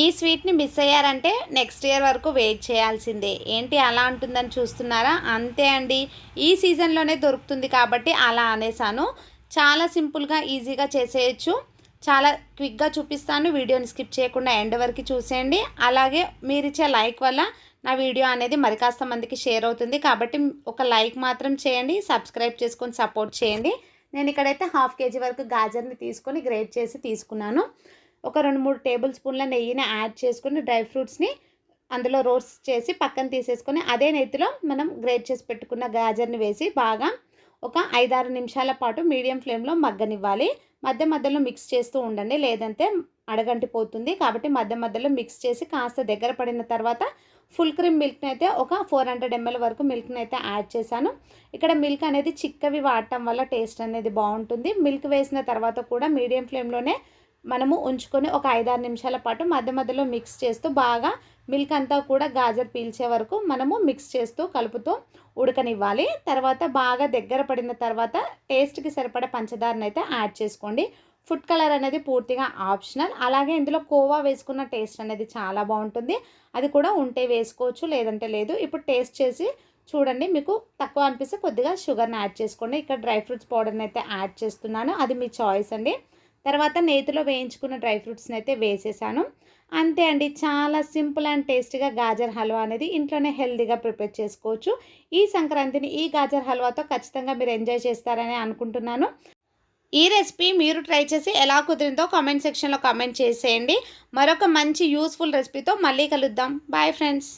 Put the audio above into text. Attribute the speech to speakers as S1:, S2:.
S1: ఈ స్వీట్ని మిస్ అయ్యారంటే నెక్స్ట్ ఇయర్ వరకు వెయిట్ చేయాల్సిందే. ఏంటి అలా అంటుందని చూస్తున్నారా? అంతే అండి. ఈ సీజన్లోనే దొరుకుతుంది కాబట్టి అలా అనేసాను. చాలా సింపుల్గా ఈజీగా చేసేయచ్చు. చాలా క్విక్గా చూపిస్తాను. వీడియోని స్కిప్ చేయకుండా ఎండ్ వరకు చూసేయండి. అలాగే మీరు ఇచ్చే లైక్ వల్ల నా వీడియో అనేది మరి కాస్త మందికి షేర్ అవుతుంది. కాబట్టి ఒక లైక్ మాత్రం చేయండి. సబ్స్క్రైబ్ చేసుకొని సపోర్ట్ చేయండి. నేను ఇక్కడైతే హాఫ్ కేజీ వరకు గాజర్ని తీసుకొని గ్రేట్ చేసి తీసుకున్నాను. ఒక రెండు మూడు టేబుల్ స్పూన్ల నెయ్యిని యాడ్ చేసుకుని డ్రై ఫ్రూట్స్ని అందులో రోస్ట్ చేసి పక్కన తీసేసుకొని అదే నెయ్యిలో మనం గ్రేట్ చేసి పెట్టుకున్న గాజర్ని వేసి బాగా ఒక ఐదారు నిమిషాల పాటు మీడియం ఫ్లేమ్లో మగ్గనివ్వాలి. మధ్య మధ్యలో మిక్స్ చేస్తూ ఉండండి. లేదంటే అడగంటిపోతుంది కాబట్టి మధ్య మధ్యలో మిక్స్ చేసి కాస్త దగ్గర పడిన తర్వాత ఫుల్ క్రీమ్ మిల్క్ని అయితే ఒక ఫోర్ హండ్రెడ్ ఎంఎల్ వరకు మిల్క్ని అయితే యాడ్ చేశాను. ఇక్కడ మిల్క్ అనేది చిక్కవి వాడటం వల్ల టేస్ట్ అనేది బాగుంటుంది. మిల్క్ వేసిన తర్వాత కూడా మీడియం ఫ్లేమ్లోనే మనము ఉంచుకొని ఒక ఐదారు నిమిషాల పాటు మధ్య మధ్యలో మిక్స్ చేస్తూ బాగా మిల్క్ అంతా కూడా గాజర్ పీల్చే వరకు మనము మిక్స్ చేస్తూ కలుపుతూ ఉడకనివ్వాలి. తర్వాత బాగా దగ్గర పడిన తర్వాత టేస్ట్కి సరిపడే పంచదారని అయితే యాడ్ చేసుకోండి. ఫుడ్ కలర్ అనేది పూర్తిగా ఆప్షనల్ అలాగే ఇందులో కోవా వేసుకున్న టేస్ట్ అనేది చాలా బాగుంటుంది. అది కూడా ఉంటే వేసుకోవచ్చు లేదంటే లేదు. ఇప్పుడు టేస్ట్ చేసి చూడండి మీకు తక్కువ అనిపిస్తే కొద్దిగా షుగర్ని యాడ్ చేసుకోండి. ఇక్కడ డ్రై ఫ్రూట్స్ పౌడర్ని అయితే యాడ్ చేస్తున్నాను. అది మీ చాయిస్ అండి. తర్వాత నేతిలో వేయించుకున్న డ్రై ఫ్రూట్స్ని అయితే వేసేసాను. అంతే అండి చాలా సింపుల్ అండ్ టేస్టీగా గాజర్ హల్వా అనేది ఇంట్లోనే హెల్తీగా ప్రిపేర్ చేసుకోవచ్చు. ఈ సంక్రాంతిని ఈ గాజర్ హల్వాతో ఖచ్చితంగా మీరు ఎంజాయ్ చేస్తారని అనుకుంటున్నాను. ఈ రెసిపీ మీరు ట్రై చేసి ఎలా కుదిరిందో కామెంట్ సెక్షన్లో కామెంట్ చేసేయండి. మరొక మంచి యూస్ఫుల్ రెసిపీతో మళ్ళీ కలుద్దాం. Bye friends.